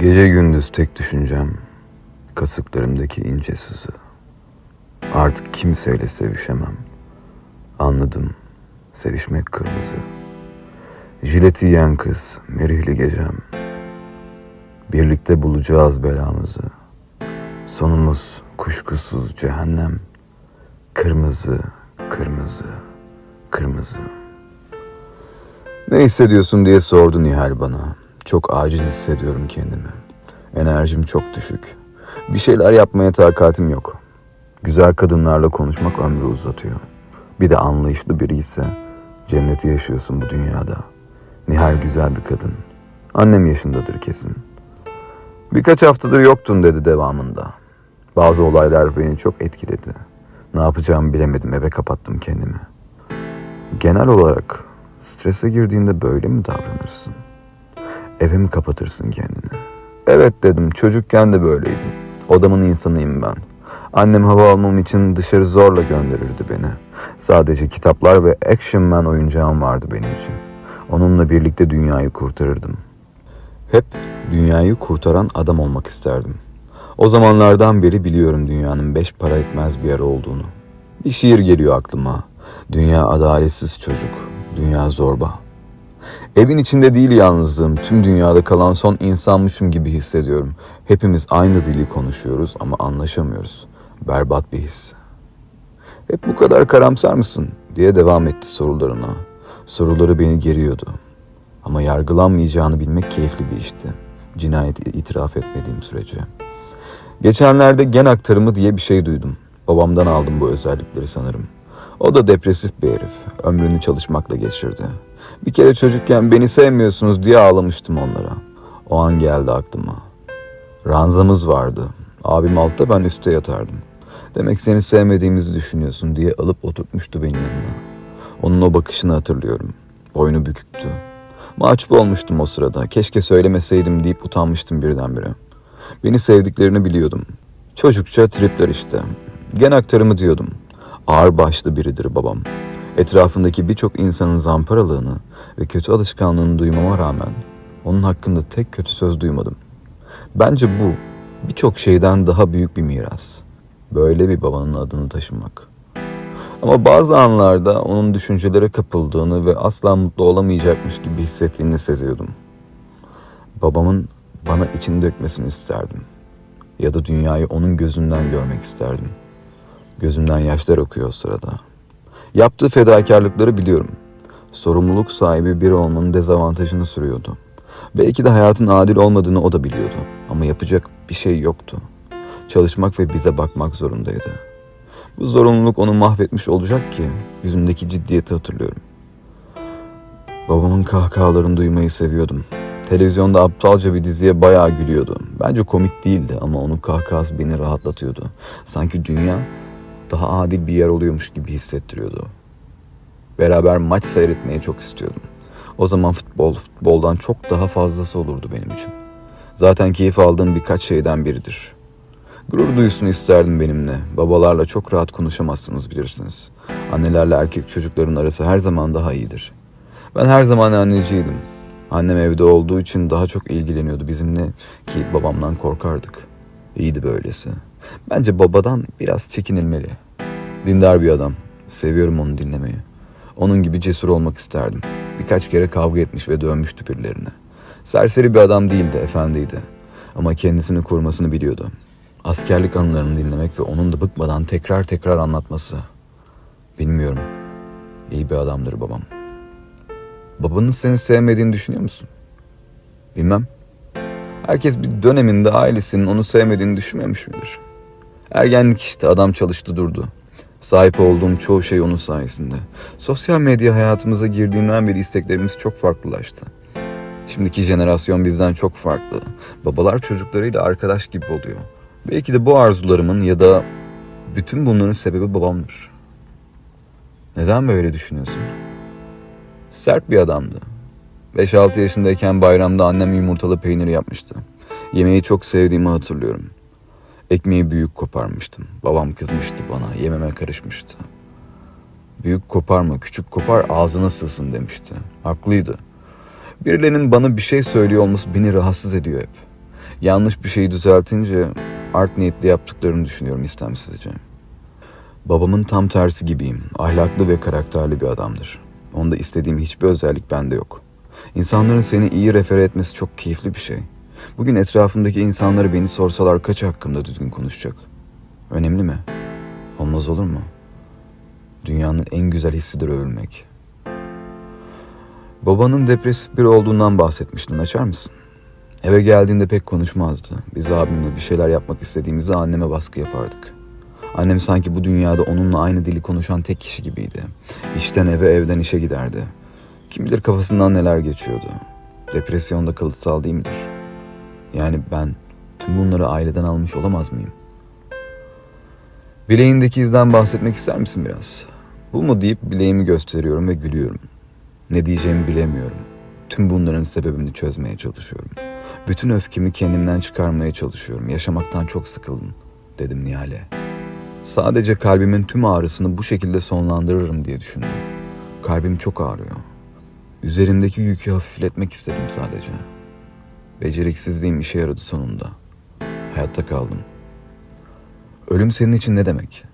Gece gündüz tek düşüncem kasıklarımdaki ince sızı. Artık kimseyle sevişemem. Anladım. Sevişmek kırmızı. Jileti yiyen kız, merihli gecem. Birlikte bulacağız belamızı. Sonumuz kuşkusuz cehennem. Kırmızı, kırmızı, kırmızı. Ne hissediyorsun diye sordu Nihal bana. Çok aciz hissediyorum kendimi. Enerjim çok düşük. Bir şeyler yapmaya takatim yok. Güzel kadınlarla konuşmak ömrü uzatıyor. Bir de anlayışlı biri ise cenneti yaşıyorsun bu dünyada. Nihal güzel bir kadın. Annem yaşındadır kesin. Birkaç haftadır yoktun dedi devamında. Bazı olaylar beni çok etkiledi. Ne yapacağımı bilemedim eve kapattım kendimi. Genel olarak strese girdiğinde böyle mi davranırsın? Eve mi kapatırsın kendini? Evet dedim çocukken de böyleydim. Odamın insanıyım ben. Annem hava almam için dışarı zorla gönderirdi beni. Sadece kitaplar ve Action Man oyuncağım vardı benim için. Onunla birlikte dünyayı kurtarırdım. Hep dünyayı kurtaran adam olmak isterdim. O zamanlardan beri biliyorum dünyanın beş para etmez bir yer olduğunu. Bir şiir geliyor aklıma. Dünya adaletsiz çocuk, dünya zorba. Evin içinde değil yalnızlığım, tüm dünyada kalan son insanmışım gibi hissediyorum. Hepimiz aynı dili konuşuyoruz ama anlaşamıyoruz. Berbat bir his. Hep bu kadar karamsar mısın diye devam etti sorularına. Soruları beni geriyordu. Ama yargılanmayacağını bilmek keyifli bir işti. Cinayeti itiraf etmediğim sürece. Geçenlerde gen aktarımı diye bir şey duydum. Babamdan aldım bu özellikleri sanırım. O da depresif bir herif. Ömrünü çalışmakla geçirdi. Bir kere çocukken beni sevmiyorsunuz diye ağlamıştım onlara. O an geldi aklıma. Ranzamız vardı. Abim altta ben üstte yatardım. Demek seni sevmediğimizi düşünüyorsun diye alıp oturtmuştu beni yanına. Onun o bakışını hatırlıyorum. Boynu büküktü. Mahcup olmuştum o sırada. Keşke söylemeseydim deyip utanmıştım birdenbire. Beni sevdiklerini biliyordum. Çocukça tripler işte. Gen aktarımı diyordum. Ağır başlı biridir babam. Etrafındaki birçok insanın zamparalığını ve kötü alışkanlığını duymama rağmen onun hakkında tek kötü söz duymadım. Bence bu birçok şeyden daha büyük bir miras. Böyle bir babanın adını taşımak. Ama bazı anlarda onun düşüncelere kapıldığını ve asla mutlu olamayacakmış gibi hissettiğini seziyordum. Babamın bana içini dökmesini isterdim. Ya da dünyayı onun gözünden görmek isterdim. Gözümden yaşlar akıyor o sırada. Yaptığı fedakarlıkları biliyorum. Sorumluluk sahibi biri olmanın dezavantajını sürüyordu. Belki de hayatın adil olmadığını o da biliyordu. Ama yapacak bir şey yoktu. Çalışmak ve bize bakmak zorundaydı. Bu zorunluluk onu mahvetmiş olacak ki yüzündeki ciddiyeti hatırlıyorum. Babamın kahkahalarını duymayı seviyordum. Televizyonda aptalca bir diziye bayağı gülüyordu. Bence komik değildi ama onun kahkahası beni rahatlatıyordu. Sanki dünya daha adil bir yer oluyormuş gibi hissettiriyordu. Beraber maç seyretmeyi çok istiyordum. O zaman futbol, futboldan çok daha fazlası olurdu benim için. Zaten keyif aldığım birkaç şeyden biridir. Gurur duyusunu isterdim benimle. Babalarla çok rahat konuşamazsınız bilirsiniz. Annelerle erkek çocukların arası her zaman daha iyidir. Ben her zaman anneciydim. Annem evde olduğu için daha çok ilgileniyordu bizimle ki babamdan korkardık. İyiydi böylesi. Bence babadan biraz çekinilmeli. Dindar bir adam. Seviyorum onu dinlemeyi. Onun gibi cesur olmak isterdim. Birkaç kere kavga etmiş ve dövmüştü birilerine. Serseri bir adam değildi, efendiydi. Ama kendisini korumasını biliyordu. Askerlik anılarını dinlemek ve onun da bıkmadan tekrar tekrar anlatması. Bilmiyorum. İyi bir adamdır babam. Babanın seni sevmediğini düşünüyor musun? Bilmem. Herkes bir döneminde ailesinin onu sevmediğini düşünmemiş midir? Ergenlik işte adam çalıştı durdu. Sahip olduğum çoğu şey onun sayesinde. Sosyal medya hayatımıza girdiğinden beri isteklerimiz çok farklılaştı. Şimdiki jenerasyon bizden çok farklı. Babalar çocuklarıyla arkadaş gibi oluyor. Belki de bu arzularımın ya da bütün bunların sebebi babamdır. Neden böyle düşünüyorsun? Sert bir adamdı. 5-6 yaşındayken bayramda annem yumurtalı peynir yapmıştı. Yemeği çok sevdiğimi hatırlıyorum. Ekmeği büyük koparmıştım. Babam kızmıştı bana, yememe karışmıştı. Büyük koparma, küçük kopar ağzına sığsın demişti. Haklıydı. Birilerinin bana bir şey söylüyor olması beni rahatsız ediyor hep. Yanlış bir şeyi düzeltince art niyetli yaptıklarını düşünüyorum istemsizce. Babamın tam tersi gibiyim. Ahlaklı ve karakterli bir adamdır. Onda istediğim hiçbir özellik bende yok. İnsanların seni iyi refere etmesi çok keyifli bir şey. Bugün etrafımdaki insanları beni sorsalar kaç hakkımda düzgün konuşacak? Önemli mi? Olmaz olur mu? Dünyanın en güzel hissidir övülmek. Babanın depresif biri olduğundan bahsetmiştin. Açar mısın? Eve geldiğinde pek konuşmazdı. Biz abimle bir şeyler yapmak istediğimizde anneme baskı yapardık. Annem sanki bu dünyada onunla aynı dili konuşan tek kişi gibiydi. İşten eve, evden işe giderdi. Kim bilir kafasından neler geçiyordu. Depresyon da kalıtsal değil midir? Yani ben tüm bunları aileden almış olamaz mıyım? Bileğindeki izden bahsetmek ister misin biraz? Bu mu deyip bileğimi gösteriyorum ve gülüyorum. Ne diyeceğimi bilemiyorum. Tüm bunların sebebini çözmeye çalışıyorum. Bütün öfkemi kendimden çıkarmaya çalışıyorum. Yaşamaktan çok sıkıldım, dedim Nihal'e. Sadece kalbimin tüm ağrısını bu şekilde sonlandırırım diye düşündüm. Kalbim çok ağrıyor. Üzerimdeki yükü hafifletmek istedim sadece. Beceriksizliğim işe yaradı sonunda. Hayatta kaldım. Ölüm senin için ne demek?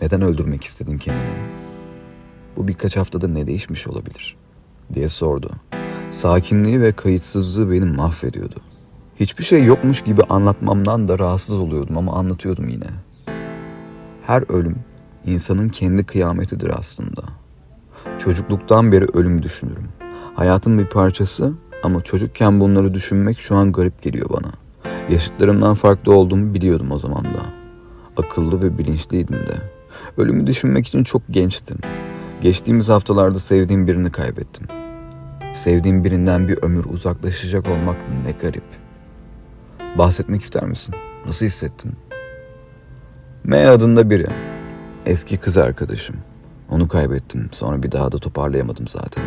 Neden öldürmek istedin kendini? Bu birkaç haftada ne değişmiş olabilir? diye sordu. Sakinliği ve kayıtsızlığı beni mahvediyordu. Hiçbir şey yokmuş gibi anlatmamdan da rahatsız oluyordum ama anlatıyordum yine. Her ölüm insanın kendi kıyametidir aslında. Çocukluktan beri ölümü düşünürüm. Hayatın bir parçası ama çocukken bunları düşünmek şu an garip geliyor bana. Yaşıtlarımdan farklı olduğumu biliyordum o zaman da. Akıllı ve bilinçliydim de. Ölümü düşünmek için çok gençtim. Geçtiğimiz haftalarda sevdiğim birini kaybettim. Sevdiğim birinden bir ömür uzaklaşacak olmak ne garip. Bahsetmek ister misin? Nasıl hissettin? M adında biri. Eski kız arkadaşım. Onu kaybettim. Sonra bir daha da toparlayamadım zaten.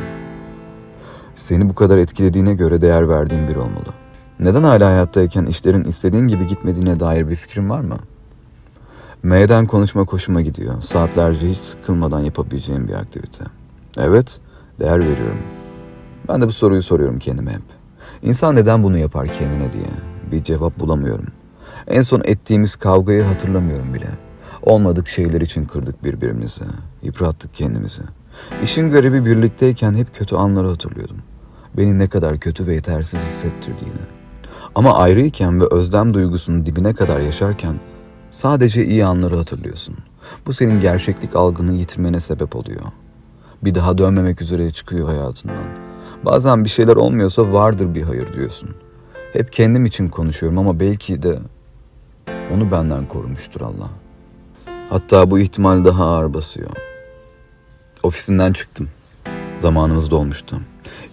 Seni bu kadar etkilediğine göre değer verdiğin biri olmalı. Neden hala hayattayken işlerin istediğin gibi gitmediğine dair bir fikrin var mı? M'den konuşma hoşuma gidiyor. Saatlerce hiç sıkılmadan yapabileceğim bir aktivite. Evet, değer veriyorum. Ben de bu soruyu soruyorum kendime hep. İnsan neden bunu yapar kendine diye. Bir cevap bulamıyorum. En son ettiğimiz kavgayı hatırlamıyorum bile. Olmadık şeyler için kırdık birbirimizi. Yıprattık kendimizi. İşin garibi birlikteyken hep kötü anları hatırlıyordum. Beni ne kadar kötü ve yetersiz hissettirdiğini. Ama ayrıyken ve özlem duygusunun dibine kadar yaşarken sadece iyi anları hatırlıyorsun. Bu senin gerçeklik algını yitirmene sebep oluyor. Bir daha dönmemek üzere çıkıyor hayatından. Bazen bir şeyler olmuyorsa vardır bir hayır diyorsun. Hep kendim için konuşuyorum ama belki de onu benden korumuştur Allah. Hatta bu ihtimal daha ağır basıyor. Ofisinden çıktım. Zamanımız dolmuştu.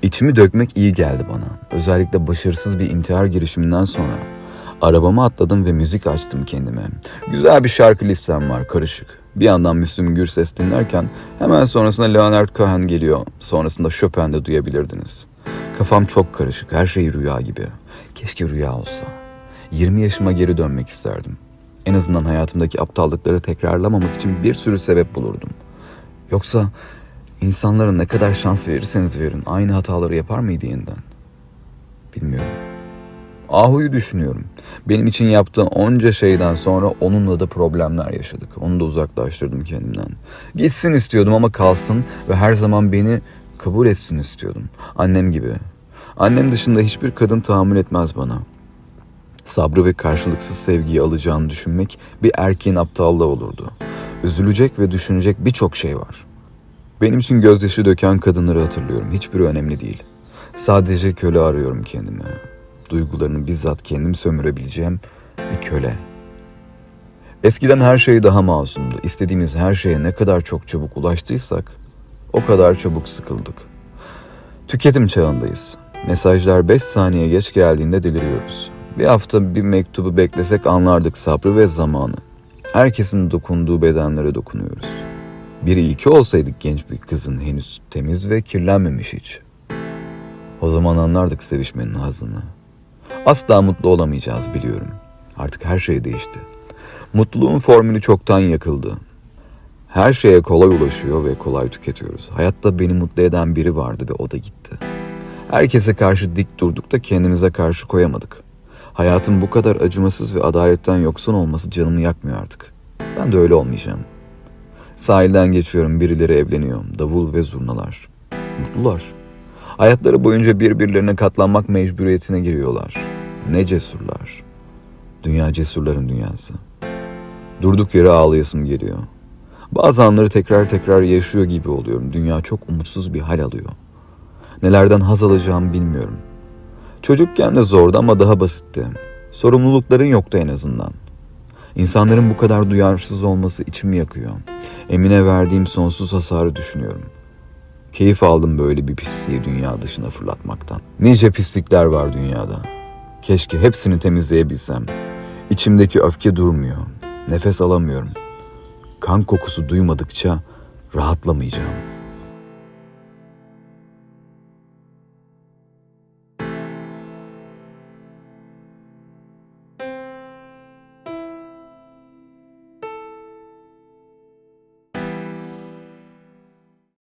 İçimi dökmek iyi geldi bana. Özellikle başarısız bir intihar girişiminden sonra. Arabama atladım ve müzik açtım kendime. Güzel bir şarkı listem var karışık. Bir yandan Müslüm Gürses dinlerken hemen sonrasında Leonard Cohen geliyor. Sonrasında Chopin de duyabilirdiniz. Kafam çok karışık. Her şey rüya gibi. Keşke rüya olsa. 20 yaşıma geri dönmek isterdim. En azından hayatımdaki aptallıkları tekrarlamamak için bir sürü sebep bulurdum. Yoksa insanlara ne kadar şans verirseniz verin aynı hataları yapar mıydı yeniden? Bilmiyorum. Ahu'yu düşünüyorum. Benim için yaptığı onca şeyden sonra onunla da problemler yaşadık. Onu da uzaklaştırdım kendimden. Gitsin istiyordum ama kalsın ve her zaman beni kabul etsin istiyordum. Annem gibi. Annem dışında hiçbir kadın tahammül etmez bana. Sabrı ve karşılıksız sevgiyi alacağını düşünmek bir erkeğin aptallığı olurdu. Üzülecek ve düşünecek birçok şey var. Benim için gözyaşı döken kadınları hatırlıyorum. Hiçbiri önemli değil. Sadece köle arıyorum kendime. Duygularını bizzat kendim sömürebileceğim bir köle. Eskiden her şey daha masumdu. İstediğimiz her şeye ne kadar çok çabuk ulaştıysak o kadar çabuk sıkıldık. Tüketim çağındayız. Mesajlar 5 saniye geç geldiğinde deliriyoruz. Bir hafta bir mektubu beklesek anlardık sabrı ve zamanı. Herkesin dokunduğu bedenlere dokunuyoruz. Bir ilki olsaydık genç bir kızın henüz temiz ve kirlenmemiş hiç. O zaman anlardık sevişmenin hazını. Asla mutlu olamayacağız biliyorum. Artık her şey değişti. Mutluluğun formülü çoktan yakıldı. Her şeye kolay ulaşıyor ve kolay tüketiyoruz. Hayatta beni mutlu eden biri vardı ve o da gitti. Herkese karşı dik durduk da kendimize karşı koyamadık. Hayatın bu kadar acımasız ve adaletten yoksun olması canımı yakmıyor artık. Ben de öyle olmayacağım. Sahilden geçiyorum, birileri evleniyor. Davul ve zurnalar. Mutlular. Hayatları boyunca birbirlerine katlanmak mecburiyetine giriyorlar. Ne cesurlar. Dünya cesurların dünyası. Durduk yere ağlayasım geliyor. Bazı anları tekrar tekrar yaşıyor gibi oluyorum. Dünya çok umutsuz bir hal alıyor. Nelerden haz alacağımı bilmiyorum. Çocukken de zordu ama daha basitti. Sorumlulukların yoktu en azından. İnsanların bu kadar duyarsız olması içimi yakıyor. Emine verdiğim sonsuz hasarı düşünüyorum. Keyif aldım böyle bir pisliği dünya dışına fırlatmaktan. Nice pislikler var dünyada. Keşke hepsini temizleyebilsem. İçimdeki öfke durmuyor. Nefes alamıyorum. Kan kokusu duymadıkça rahatlamayacağım.